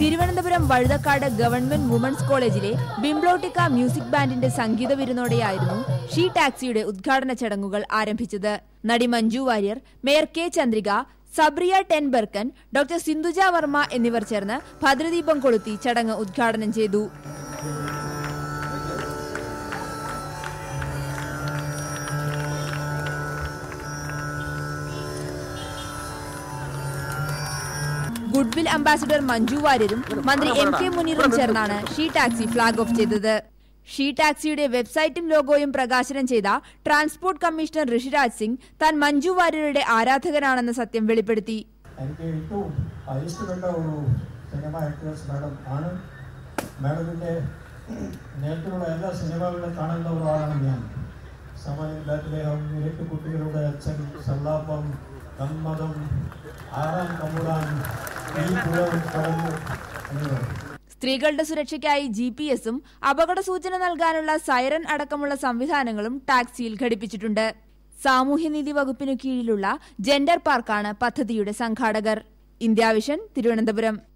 Thiruvananthapuram Vazhuthacaud government women's കോളേജിലെ ബിംബ്ലോട്ടിക്ക music ബാൻഡിന്റെ Sangeetha വിരുന്നോടെയായിരുന്നു she ടാക്സിയുടെ ഉദ്ഘാടന ചടങ്ങുകൾ ആരംഭിച്ചത്. നടി Manju Warrier mayor K Chandrika Sabriye Tenberken doctor Sindhuja Varma എന്നിവർ ചേർന്ന് ഭദ്രദീപം കൊളുത്തി ചടങ്ങ് ഉദ്ഘാടനം ചെയ്തു. ഗുഡ്വിൽ അംബാസിഡർ മഞ്ജു വാര്യരും മന്ത്രി എം കെ മുനീറും ചേർന്നാണ് ഷീ ടാക്സി ഫ്ളാഗ് ഓഫ് ചെയ്തത്. ഷീ ടാക്സിയുടെ വെബ്സൈറ്റും ലോഗോയും പ്രകാശനം ചെയ്ത ട്രാൻസ്പോർട്ട് കമ്മീഷണർ ഋഷിരാജ് സിംഗ് താൻ മഞ്ജു വാര്യരുടെ ആരാധകനാണെന്ന സത്യം വെളിപ്പെടുത്തി. എനിക്ക് ഏറ്റവും ഇഷ്ടപ്പെട്ട ഒരു സിനിമ ആക്ട്രസ് മാഡം ആണ്. മാഡത്തിന്റെ നേരത്തിലുള്ള എല്ലാ സിനിമകളും കാണുന്ന ഒരാളാണ് ഞാൻ. സമയമില്ലാത്തദ്ദേഹം നിരക്ക് കുട്ടികളുടെ അച്ഛൻ സല്ലാപം കമ്മതം ആറാം കമ്മുടാൻ സ്ത്രീകളുടെ സുരക്ഷയ്ക്കായി ജി പി എസും അപകട സൂചന നൽകാനുള്ള സൈറൻ അടക്കമുള്ള സംവിധാനങ്ങളും ടാക്സിയിൽ ഘടിപ്പിച്ചിട്ടുണ്ട്. സാമൂഹ്യനീതി വകുപ്പിനു കീഴിലുള്ള ജെൻഡർ പാർക്കാണ് പദ്ധതിയുടെ സംഘാടകർ. India vision Thiruvananthapuram.